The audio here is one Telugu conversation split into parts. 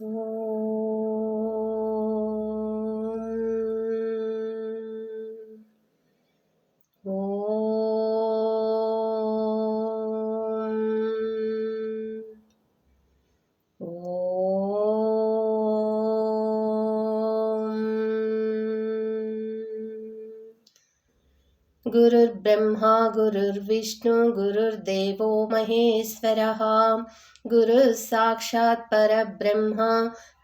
Oh. गुरुर्ब्रह्मा गुरुर्विष्णु गुरुर्देवो महेश्वरः गुरुः साक्षात् परब्रह्म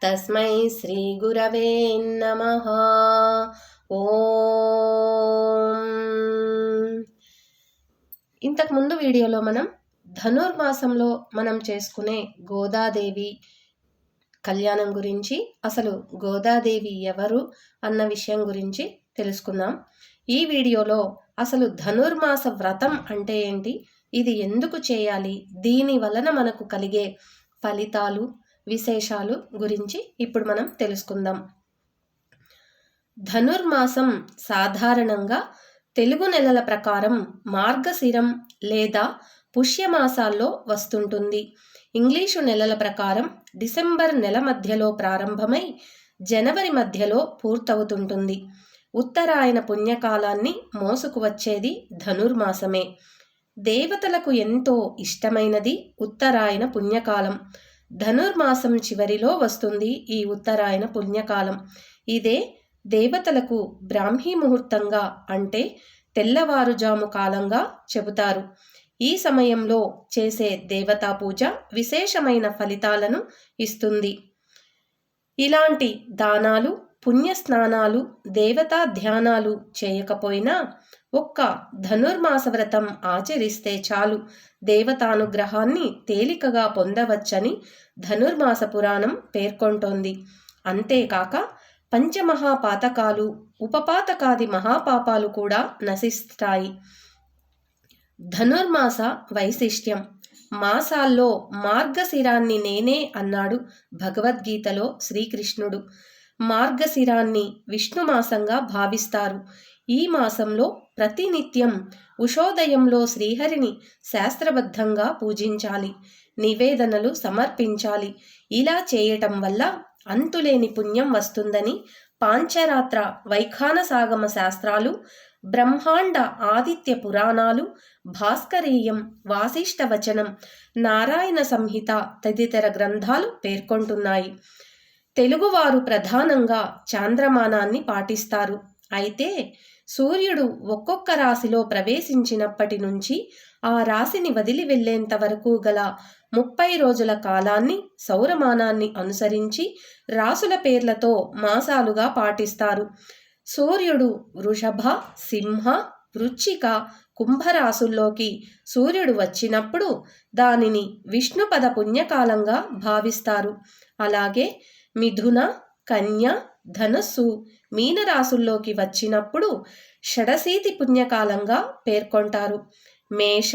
तस्मै श्रीगुरवे नमः ఓం ఇంతకు ముందు వీడియోలో మనం ధనుర్మాసంలో మనం చేసుకునే గోదాదేవి కళ్యాణం గురించి అసలు గోదాదేవి ఎవరు అన్న విషయం గురించి తెలుసుకుందాం ఈ వీడియోలో అసలు ధనుర్మాస వ్రతం అంటే ఏంటి? ఇది ఎందుకు చేయాలి? దీని వలన మనకు కలిగే ఫలితాలు విశేషాలు గురించి ఇప్పుడు మనం తెలుసుకుందాం. ధనుర్మాసం సాధారణంగా తెలుగు నెలల ప్రకారం మార్గశిరం లేదా పుష్యమాసాల్లో వస్తుంటుంది. ఇంగ్లీషు నెలల ప్రకారం డిసెంబర్ నెల మధ్యలో ప్రారంభమై జనవరి మధ్యలో పూర్తవుతుంటుంది. ఉత్తరాయణ పుణ్యకాలాన్ని మోసుకు వచ్చేది ధనుర్మాసమే. దేవతలకు ఎంతో ఇష్టమైనది ఉత్తరాయణ పుణ్యకాలం. ధనుర్మాసం చివరిలో వస్తుంది ఈ ఉత్తరాయణ పుణ్యకాలం. ఇదే దేవతలకు బ్రాహ్మీ ముహూర్తంగా అంటే తెల్లవారుజాము కాలంగా చెబుతారు. ఈ సమయంలో చేసే దేవతా పూజ విశేషమైన ఫలితాలను ఇస్తుంది. ఇలాంటి దానాలు పుణ్యస్నానాలు దేవతా ధ్యానాలు చేయకపోయినా ఒక్క ధనుర్మాస వ్రతం ఆచరిస్తే చాలు. దేవతానుగ్రహాన్ని తేలికగా పొందవచ్చని ధనుర్మాస పురాణం పేర్కొంటోంది. అంతేకాక పంచమహాపాతకాలు ఉపపాతకాది మహాపాపాలు కూడా నశిస్తాయి. ధనుర్మాస వైశిష్ట్యం. మాసాల్లో మార్గశిరాన్ని నేనే అన్నాడు భగవద్గీతలో శ్రీకృష్ణుడు. మార్గశిరాన్ని విష్ణుమాసంగా భావిస్తారు. ఈ మాసంలో ప్రతినిత్యం ఉషోదయంలో శ్రీహరిని శాస్త్రబద్ధంగా పూజించాలి. నివేదనలు సమర్పించాలి. ఇలా చేయటం వల్ల అంతులేని పుణ్యం వస్తుందని పాంచరాత్ర వైఖానసాగమ శాస్త్రాలు బ్రహ్మాండ ఆదిత్య పురాణాలు భాస్కరీయం వాసిష్టవచనం నారాయణ సంహిత తదితర గ్రంథాలు పేర్కొంటున్నాయి. తెలుగువారు ప్రధానంగా చాంద్రమానాన్ని పాటిస్తారు. అయితే సూర్యుడు ఒక్కొక్క రాశిలో ప్రవేశించినప్పటి నుంచి ఆ రాశిని వదిలి వెళ్ళేంత వరకు గల ముప్పై రోజుల కాలాన్ని సౌరమానాన్ని అనుసరించి రాసుల పేర్లతో మాసాలుగా పాటిస్తారు. సూర్యుడు వృషభ సింహ వృచ్చిక కుంభరాశుల్లోకి సూర్యుడు వచ్చినప్పుడు దానిని విష్ణుపద పుణ్యకాలంగా భావిస్తారు. అలాగే మిథున కన్య ధనస్సు మీనరాశుల్లోకి వచ్చినప్పుడు షడశీతి పుణ్యకాలంగా పేర్కొంటారు. మేష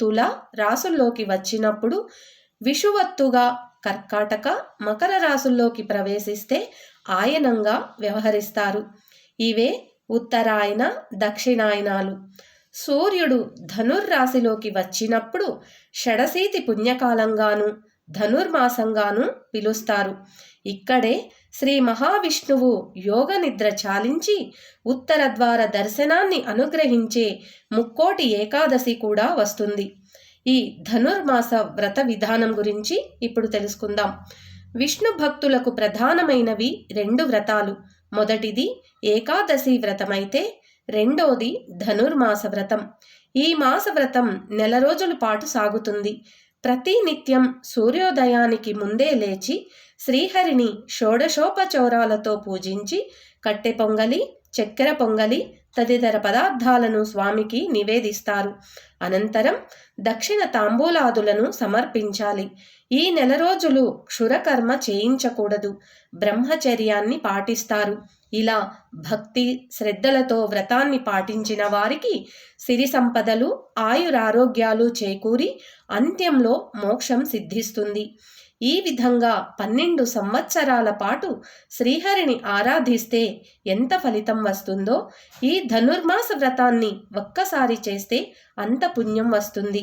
తుల రాసుల్లోకి వచ్చినప్పుడు విషువత్తుగా కర్కాటక మకర రాసుల్లోకి ప్రవేశిస్తే ఆయనంగా వ్యవహరిస్తారు. ఇవే ఉత్తరాయణ దక్షిణాయనాలు. సూర్యుడు ధనుర్రాశిలోకి వచ్చినప్పుడు షడశీతి పుణ్యకాలంగాను ధనుర్మాసంగాను పిలుస్తారు. ఇక్కడే శ్రీ మహావిష్ణువు యోగ నిద్ర చాలించి ఉత్తర ద్వార దర్శనాన్ని అనుగ్రహించే ముక్కోటి ఏకాదశి కూడా వస్తుంది. ఈ ధనుర్మాస వ్రత విధానం గురించి ఇప్పుడు తెలుసుకుందాం. విష్ణు భక్తులకు ప్రధానమైనవి రెండు వ్రతాలు. మొదటిది ఏకాదశి వ్రతమైతే రెండోది ధనుర్మాస వ్రతం. ఈ మాస వ్రతం నెల రోజుల పాటు సాగుతుంది. ప్రతి నిత్యం సూర్యోదయానికి ముందే లేచి శ్రీహరిని షోడశోపచౌరాలతో పూజించి కట్టె పొంగలి చక్కెర పొంగలి తదితర పదార్థాలను స్వామికి నివేదిస్తారు. అనంతరం దక్షిణ తాంబూలాదులను సమర్పించాలి. ఈ నెల రోజులు క్షురకర్మ చేయించకూడదు. బ్రహ్మచర్యాన్ని పాటిస్తారు. ఇలా భక్తి శ్రద్ధలతో వ్రతాన్ని పాటించిన వారికి సిరి సంపదలు ఆయురారోగ్యాలు చేకూరి అంత్యంలో మోక్షం సిద్ధిస్తుంది. ఈ విధంగా పన్నెండు సంవత్సరాల పాటు శ్రీహరిని ఆరాధిస్తే ఎంత ఫలితం వస్తుందో ఈ ధనుర్మాస వ్రతాన్ని ఒక్కసారి చేస్తే అంత పుణ్యం వస్తుంది.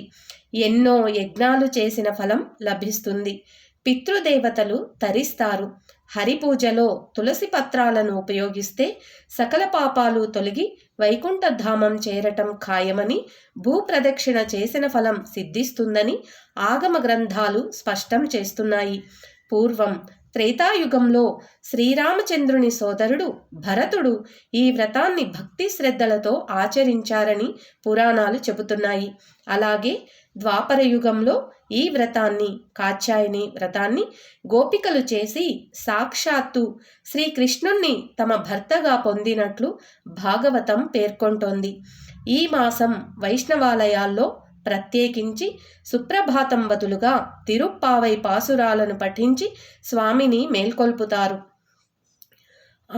ఎన్నో యజ్ఞాలు చేసిన ఫలం లభిస్తుంది. పితృదేవతలు తరిస్తారు. హరిపూజలో తులసి పత్రాలను ఉపయోగిస్తే సకల పాపాలు తొలగి వైకుంఠధామం చేరటం ఖాయమని భూప్రదక్షిణ చేసిన ఫలం సిద్ధిస్తుందని ఆగమ గ్రంథాలు స్పష్టం చేస్తున్నాయి. పూర్వం త్రేతాయుగంలో శ్రీరామచంద్రుని సోదరుడు భరతుడు ఈ వ్రతాన్ని భక్తి శ్రద్ధలతో ఆచరించారని పురాణాలు చెబుతున్నాయి. అలాగే ద్వాపర యుగంలో ఈ వ్రతాన్ని కాచాయని వ్రతాన్ని గోపికలు చేసి సాక్షాత్తు శ్రీకృష్ణుణ్ణి తమ భర్తగా పొందినట్లు భాగవతం పేర్కొంటోంది. ఈ మాసం వైష్ణవాలయాల్లో ప్రత్యేకించి సుప్రభాతం బదులుగా తిరుప్పావై పాసురాలను పఠించి స్వామిని మేల్కొల్పుతారు.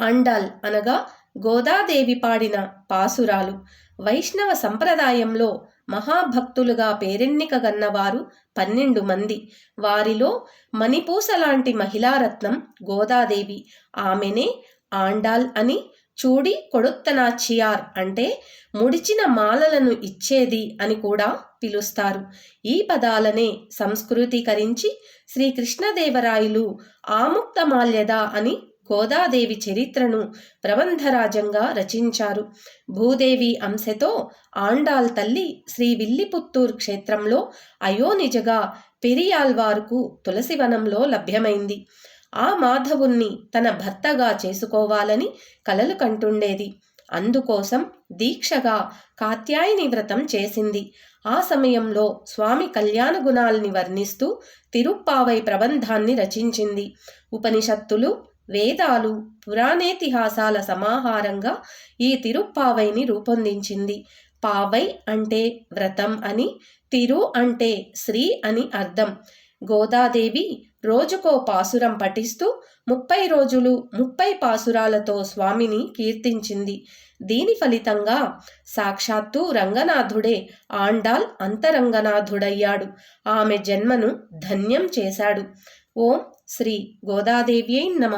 ఆండాల్ అనగా గోదాదేవి పాడిన పాసురాలు. వైష్ణవ సంప్రదాయంలో మహాభక్తులుగా పేరెన్నికగన్నవారు పన్నెండు మంది. వారిలో మణిపూస లాంటి మహిళారత్నం గోదాదేవి. ఆమెనే ఆండాల్ అని చూడి కొడుత్తనాచియార్ అంటే ముడిచిన మాలలను ఇచ్చేది అని కూడా పిలుస్తారు. ఈ పదాలనే సంస్కృతీకరించి శ్రీకృష్ణదేవరాయలు ఆముక్తమాల్యద అని గోదాదేవి చరిత్రను ప్రబంధరాజంగా రచించారు. భూదేవి అంశతో ఆండాల్ తల్లి శ్రీ విల్లిపుత్తూర్ క్షేత్రంలో అయోనిజగా పెరియాల్వార్కు తులసివనంలో లభ్యమైంది. ఆ మాధవుణ్ణి తన భర్తగా చేసుకోవాలని కలలు కంటుండేది. అందుకోసం దీక్షగా కాత్యాయని వ్రతం చేసింది. ఆ సమయంలో స్వామి కళ్యాణ గుణాల్ని వర్ణిస్తూ తిరుప్పావై ప్రబంధాన్ని రచించింది. ఉపనిషత్తులు వేదాలు పురాణేతిహాసాల సమాహారంగా ఈ తిరుప్పావైని రూపొందించింది. పావై అంటే వ్రతం అని తిరు అంటే శ్రీ అని అర్థం. గోదాదేవి రోజుకో పాసురం పఠిస్తూ ముప్పై రోజులు ముప్పై పాసురాలతో స్వామిని కీర్తించింది. దీని ఫలితంగా సాక్షాత్తు రంగనాథుడే ఆండాల్ అంతరంగనాథుడయ్యాడు. ఆమె జన్మను ధన్యం చేశాడు. ఓం శ్రీ గోదాదేవ్యై నమ.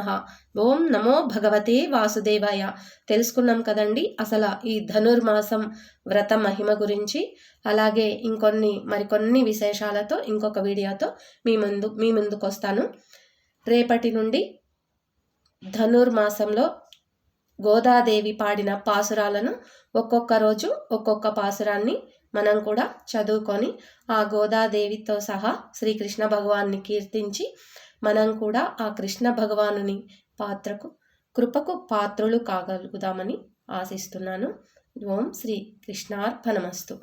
ఓం నమో భగవతే వాసుదేవాయ. తెలుసుకున్నాం కదండి అసలు ఈ ధనుర్మాసం వ్రత మహిమ గురించి. అలాగే ఇంకొన్ని మరికొన్ని విశేషాలతో ఇంకొక వీడియోతో మీ ముందు మీ ముందుకు వస్తాను రేపటి నుండి ధనుర్మాసంలో గోదాదేవి పాడిన పాసురాలను ఒక్కొక్క రోజు ఒక్కొక్క పాసురాన్ని మనం కూడా చదువుకొని ఆ గోదాదేవితో సహా శ్రీకృష్ణ భగవాన్ని కీర్తించి మనం కూడా ఆ కృష్ణ భగవానుని పాత్రకు కృపకు పాత్రులు కాగలుగుదామని ఆశిస్తున్నాను. ఓం శ్రీ కృష్ణార్పణమస్తు.